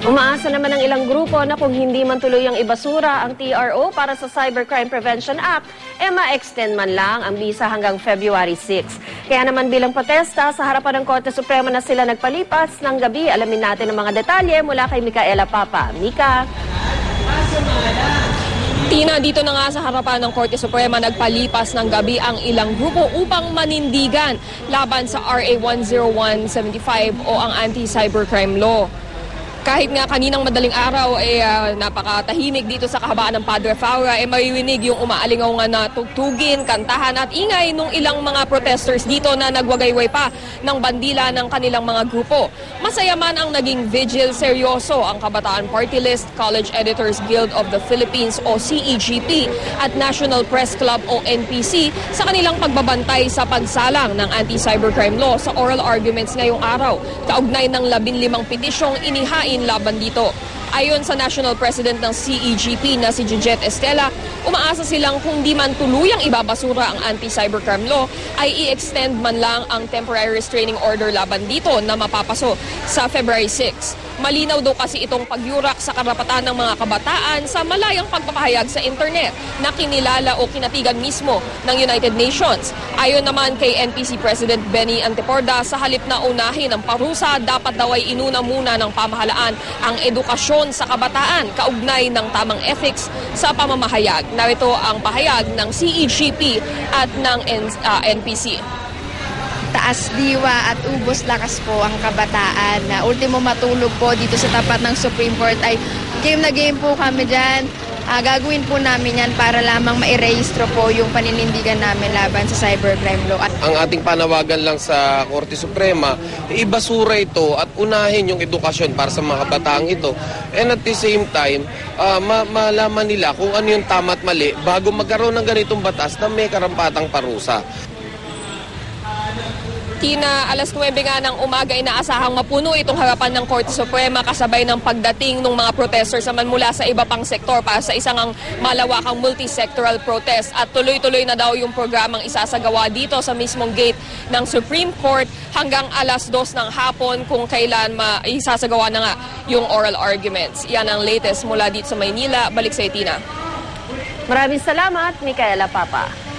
Umaasa naman ang ilang grupo na kung hindi man tuloy ang ibasura ang TRO para sa Cybercrime Prevention Act, e ma-extend man lang ang bisa hanggang February 6. Kaya naman bilang protesta, sa harapan ng Korte Suprema na sila nagpalipas ng gabi. Alamin natin ang mga detalye mula kay Micaela Papa. Mika? Tina, dito na nga sa harapan ng Korte Suprema nagpalipas ng gabi ang ilang grupo upang manindigan laban sa RA 10175 o ang anti-cybercrime law. Kahit nga kaninang madaling araw ay ah, napakatahimik dito sa kahabaan ng Padre Faura, ay maririnig yung umaalingaw nga na tugtugin, kantahan at ingay nung ilang mga protesters dito na nagwagayway pa ng bandila ng kanilang mga grupo. Masaya man ang naging vigil seryoso ang Kabataan Party List, College Editors Guild of the Philippines o CEGP at National Press Club o NPC sa kanilang pagbabantay sa pagsalang ng anti-cybercrime law sa oral arguments ngayong araw. Kaugnay ng 15 petisyong inihain laban dito. Ayon sa National President ng CEGP na si Jujet Estela, umaasa silang kung di man tuluyang ibabasura ang anti-cybercrime law, ay i-extend man lang ang temporary restraining order laban dito na mapapaso sa February 6. Malinaw daw kasi itong pagyurak sa karapatan ng mga kabataan sa malayang pagpapahayag sa internet na kinilala o kinatigan mismo ng United Nations. Ayon naman kay NPC President Benny Anteporda, sa halip na unahin ang parusa, dapat daw ay inuna muna ng pamahalaan ang edukasyon sa kabataan kaugnay ng tamang ethics sa pamamahayag. Narito ang pahayag ng CEGP at ng N- ah, NPC. Taas diwa at ubos lakas po ang kabataan na ultimo matulog po dito sa tapat ng Supreme Court ay game na game po kami dyan. Ah, gagawin po namin yan para lamang mairehistro po yung paninindigan namin laban sa cybercrime law. At ang ating panawagan lang sa Korte Suprema, ibasura ito at unahin yung edukasyon para sa mga kabataang ito. And at the same time, ah, ma- malaman nila kung ano yung tama at mali bago magkaroon ng ganitong batas na may karampatang parusa. Tina, alas 9 nga ng umaga inaasahang mapuno itong harapan ng Korte Suprema kasabay ng pagdating ng mga protesters naman mula sa iba pang sektor para sa isang ang malawakang multi-sectoral protest at tuloy-tuloy na daw yung programang isasagawa dito sa mismong gate ng Supreme Court hanggang alas 2 ng hapon kung kailan ma isasagawa na nga yung oral arguments. Yan ang latest mula dito sa Maynila. Balik sa Tina. Maraming salamat, Micaela Papa.